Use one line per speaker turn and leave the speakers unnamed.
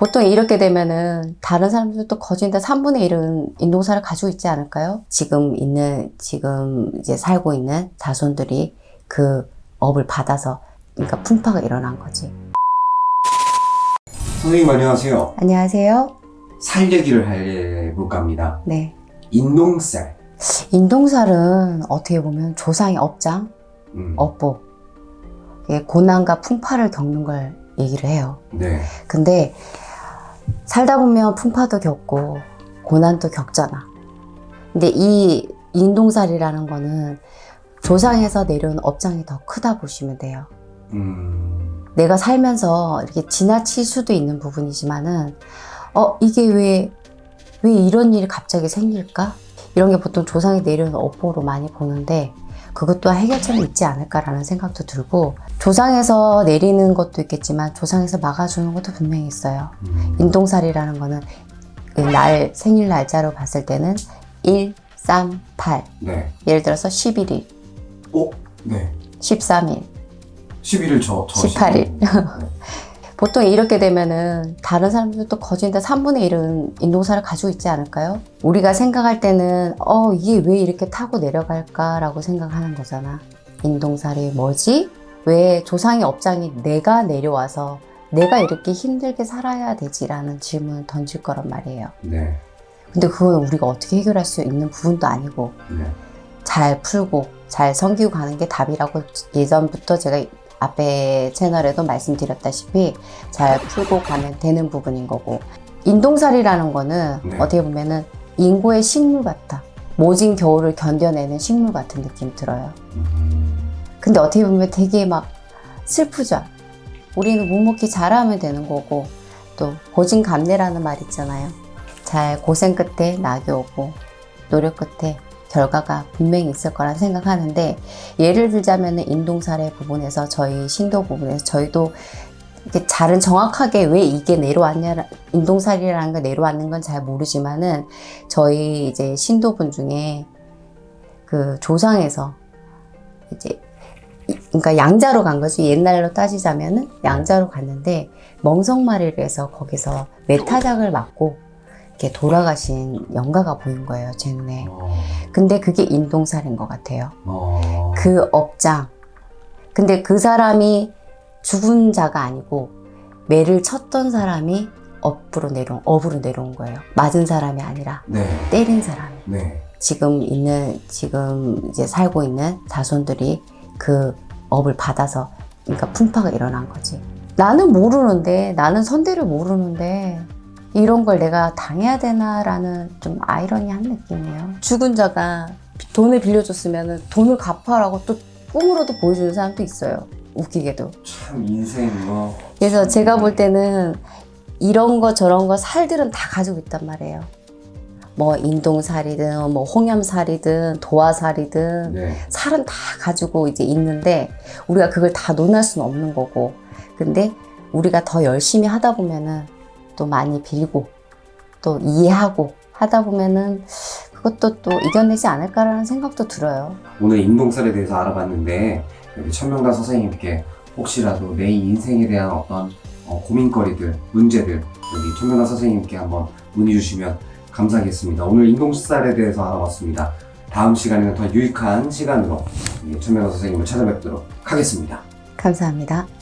보통 이렇게 되면은 다른 사람들도 거진다 3분의 1은 인동사를 가지고 있지 않을까요? 지금 있는, 지금 이제 살고 있는 자손들이 그 업을 받아서, 그러니까 풍파가 일어난 거지.
선생님 안녕하세요.
안녕하세요.
살 얘기를 해볼까 합니다.
네.
인동살.
인동살은 어떻게 보면 조상의 업장,
음,
업보, 이게 고난과 풍파를 겪는 걸 얘기를 해요.
네.
근데 살다 보면 풍파도 겪고 고난도 겪잖아. 근데 이 인동살이라는 거는 조상에서 내려온 업장이 더 크다 보시면 돼요.
음,
내가 살면서 이렇게 지나칠 수도 있는 부분이지만은 어 이게 왜 왜 이런 일이 갑자기 생길까? 이런 게 보통 조상이 내려온 업보로 많이 보는데 그것 또한 해결책이 있지 않을까라는 생각도 들고 조상에서 내리는 것도 있겠지만 조상에서 막아주는 것도 분명히 있어요.
음,
인동살이라는 거는 그날 생일 날짜로 봤을 때는 1, 3, 8
네.
예를 들어서 11일,
오, 네.
13일
11일 저, 저
18일.
11일. 네.
보통 이렇게 되면은 다른 사람들도 거진다 3분의 1은 인동사를 가지고 있지 않을까요? 우리가 생각할 때는 어 이게 왜 이렇게 타고 내려갈까라고 생각하는 거잖아. 인동살이 뭐지? 왜 조상의 업장이 내가 내려와서 내가 이렇게 힘들게 살아야 되지라는 질문을 던질 거란 말이에요.
네.
근데 그건 우리가 어떻게 해결할 수 있는 부분도 아니고
네.
잘 풀고 잘 섬기고 가는 게 답이라고 예전부터 제가 앞에 채널에도 말씀드렸다시피 잘 풀고 가면 되는 부분인 거고. 인동살이라는 거는
네.
어떻게 보면은 인고의 식물 같아. 모진 겨울을 견뎌내는 식물 같은 느낌 들어요.
음,
근데 어떻게 보면 되게 막 슬프죠. 우리는 묵묵히 잘하면 되는 거고 또 고진감래라는 말 있잖아요. 잘 고생 끝에 낙이 오고 노력 끝에 결과가 분명히 있을 거라 생각하는데 예를 들자면 인동살의 부분에서 저희 신도 부분에서 저희도 이렇게 잘은 정확하게 왜 이게 내려왔냐 인동살이라는 게 내려왔는 건 잘 모르지만은 저희 이제 신도분 중에 그 조상에서 이제 이- 그러니까 양자로 간 거지. 옛날로 따지자면은 양자로 갔는데 멍석마리를 해서 거기서 메타작을 맞고 이렇게 돌아가신 영가가 보인 거예요 제 눈에.
어,
근데 그게 인동살인 것 같아요.
어,
그 업장. 근데 그 사람이 죽은 자가 아니고 매를 쳤던 사람이 업으로 내려온 업으로 내려온 거예요. 맞은 사람이 아니라
네.
때린 사람이.
네.
지금 있는 지금 이제 살고 있는 자손들이 그 업을 받아서 그러니까 풍파가 일어난 거지. 나는 모르는데 나는 선대를 모르는데 이런 걸 내가 당해야 되나라는 좀 아이러니한 느낌이에요. 죽은 자가 돈을 빌려줬으면 돈을 갚아라고 또 꿈으로도 보여주는 사람도 있어요. 웃기게도.
참 인생 뭐.
그래서
참
제가 볼. 때는 이런 거 저런 거 살들은 다 가지고 있단 말이에요. 뭐 인동살이든 뭐 홍염살이든 도화살이든
네.
살은 다 가지고 이제 있는데 우리가 그걸 다 논할 수는 없는 거고 근데 우리가 더 열심히 하다 보면은 또 많이 빌고 또 이해하고 하다 보면은 그것도 또 이겨내지 않을까라는 생각도 들어요.
오늘 인동살에 대해서 알아봤는데 여기 천명단 선생님께 혹시라도 내 인생에 대한 어떤 어, 고민거리들, 문제들 여기 천명단 선생님께 한번 문의 주시면 감사하겠습니다. 오늘 인동살에 대해서 알아봤습니다. 다음 시간에는 더 유익한 시간으로 이 천명단 선생님을 찾아뵙도록 하겠습니다.
감사합니다.